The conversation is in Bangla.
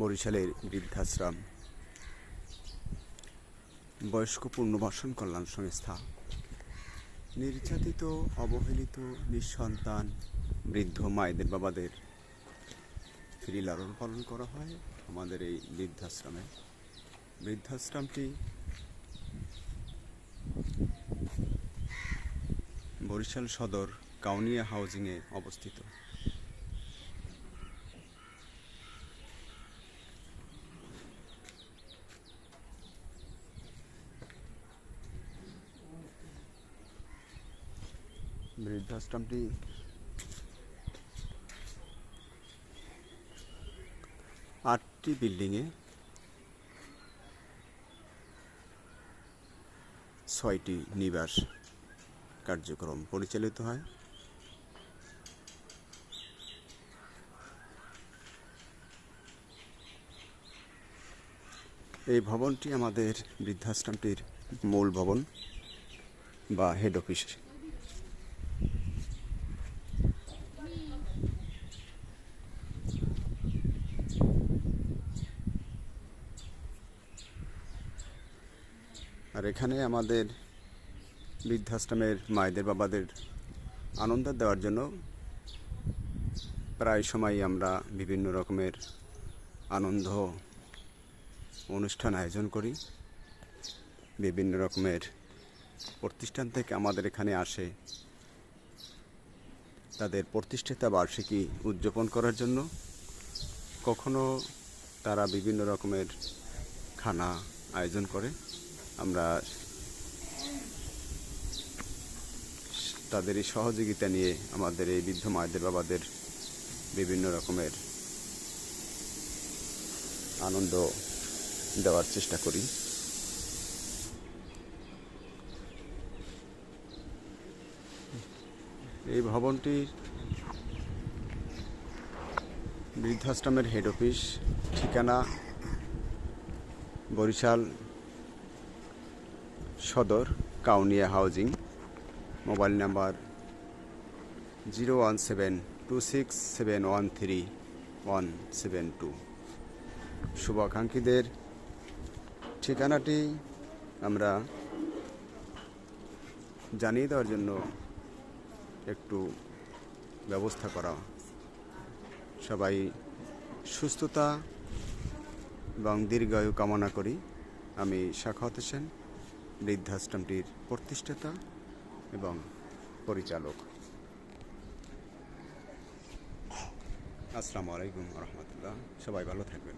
বরিশালের বৃদ্ধাশ্রম। বয়স্ক পূর্ণবাসন কল্যাণ সংস্থা। নির্যাতিত, অবহেলিত, নিঃসন্তান বৃদ্ধ মায়েদের বাবাদের ফ্রি লালন পালন করা হয় আমাদের এই বৃদ্ধাশ্রমে। বৃদ্ধাশ্রমটি বরিশাল সদর কাউনিয়া হাউজিংয়ে অবস্থিত। বৃদ্ধাশ্রমটি আটটি বিল্ডিংয়ে ছয়টি নিবাস কার্যক্রম পরিচালিত হয়। এই ভবনটি আমাদের বৃদ্ধাশ্রমটির মূল ভবন বা হেড অফিস আর এখানে আমাদের বৃদ্ধাশ্রমের মায়েদের বাবাদের আনন্দ দেওয়ার জন্য প্রায় সময় আমরা বিভিন্ন রকমের আনন্দ অনুষ্ঠান আয়োজন করি। বিভিন্ন রকমের প্রতিষ্ঠান থেকে আমাদের এখানে আসে। তাদের প্রতিষ্ঠিতা বার্ষিকী উদযাপন করার জন্য। কখনো তারা বিভিন্ন রকমের খানা আয়োজন করে। আমরা তাদের এই সহযোগিতা নিয়ে আমাদের এই বৃদ্ধ মায়েদের বাবাদের বিভিন্ন রকমের আনন্দ দেওয়ার চেষ্টা করি। এই ভবনটি বৃদ্ধাশ্রমের হেড অফিস ঠিকানা Barishal Sadar Kaunia housing, mobile number zero one seven two six seven one three one seven two. শুভাকাঙ্ক্ষীদের ঠিকানাটি আমরা জানিয়ে দেওয়ার জন্য একটু ব্যবস্থা করা। সবাই সুস্থতা এবং দীর্ঘায়ু কামনা করি। আমি শাখাওয়াত হোসেন। বৃদ্ধাশ্রমটির প্রতিষ্ঠাতা এবং পরিচালক। আসসালামু আলাইকুম রহমতুল্লাহ। সবাই ভালো থাকবেন।